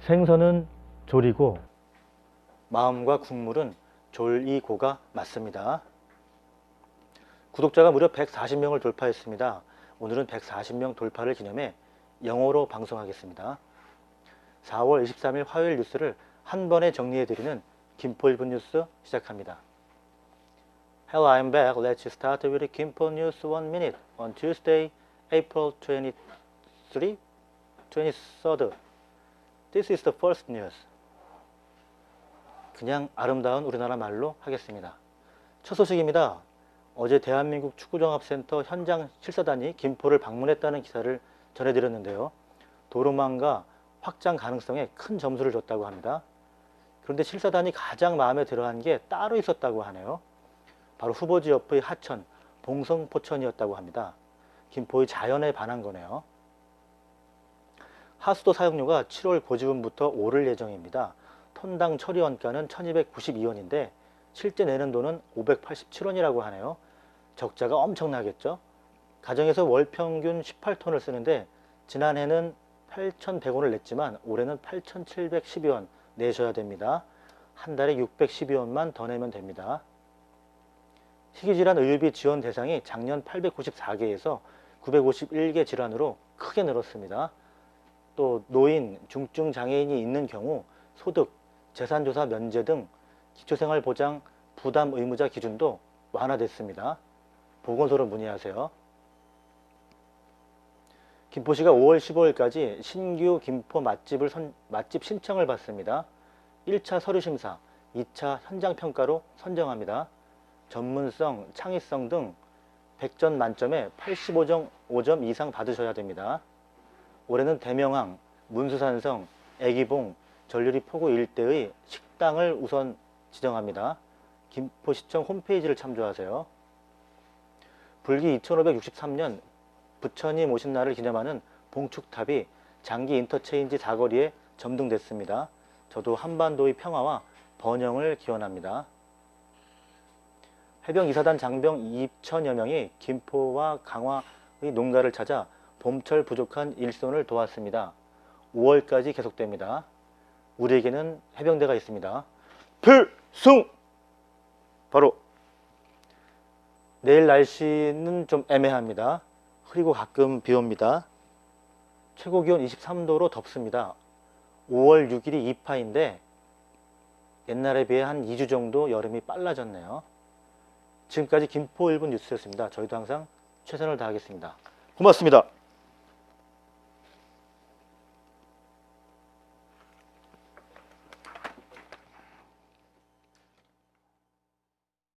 생선은 조리고 마음과 국물은 졸이고가 맞습니다. 구독자가 무려 140명을 돌파했습니다. 오늘은 140명 돌파를 기념해 영어로 방송하겠습니다. 4월 23일 화요일 뉴스를 한 번에 정리해드리는 김포 1분 뉴스 시작합니다. Hello, I'm back. Let's start with Kimpo News One Minute on Tuesday, April 23, 23rd. This is the first news. 그냥 아름다운 우리나라 말로 하겠습니다. 첫 소식입니다. 어제 대한민국 축구종합센터 현장 실사단이 김포를 방문했다는 기사를 전해드렸는데요. 도로망과 확장 가능성에 큰 점수를 줬다고 합니다. 그런데 실사단이 가장 마음에 들어한 게 따로 있었다고 하네요. 바로 후보지 옆의 하천, 봉성포천이었다고 합니다. 김포의 자연에 반한 거네요. 하수도 사용료가 7월 고지분부터 오를 예정입니다. 톤당 처리 원가는 1292원인데 실제 내는 돈은 587원이라고 하네요. 적자가 엄청나겠죠? 가정에서 월 평균 18톤을 쓰는데 지난해는 8,100원을 냈지만 올해는 8,712원 내셔야 됩니다. 한 달에 612원만 더 내면 됩니다. 희귀질환 의료비 지원 대상이 작년 894개에서 951개 질환으로 크게 늘었습니다. 또 노인, 중증 장애인이 있는 경우 소득, 재산조사 면제 등 기초생활보장 부담 의무자 기준도 완화됐습니다. 보건소로 문의하세요. 김포시가 5월 15일까지 신규 김포 맛집을 선, 맛집 신청을 받습니다. 1차 서류 심사, 2차 현장 평가로 선정합니다. 전문성, 창의성 등 100점 만점에 85점 5점 이상 받으셔야 됩니다. 올해는 대명항, 문수산성, 애기봉, 전류리 포구 일대의 식당을 우선 지정합니다. 김포시청 홈페이지를 참조하세요. 불기 2563년 부처님 오신 날을 기념하는 봉축탑이 장기 인터체인지 사거리에 점등됐습니다. 저도 한반도의 평화와 번영을 기원합니다. 해병 이사단 장병 2천여 명이 김포와 강화의 농가를 찾아 봄철 부족한 일손을 도왔습니다. 5월까지 계속됩니다. 우리에게는 해병대가 있습니다. 필승! 바로 내일 날씨는 좀 애매합니다. 흐리고 가끔 비 옵니다. 최고 기온 23도로 덥습니다. 5월 6일이 2파인데 옛날에 비해 한 2주 정도 여름이 빨라졌네요. 지금까지 김포 1분 뉴스였습니다. 저희도 항상 최선을 다하겠습니다. 고맙습니다.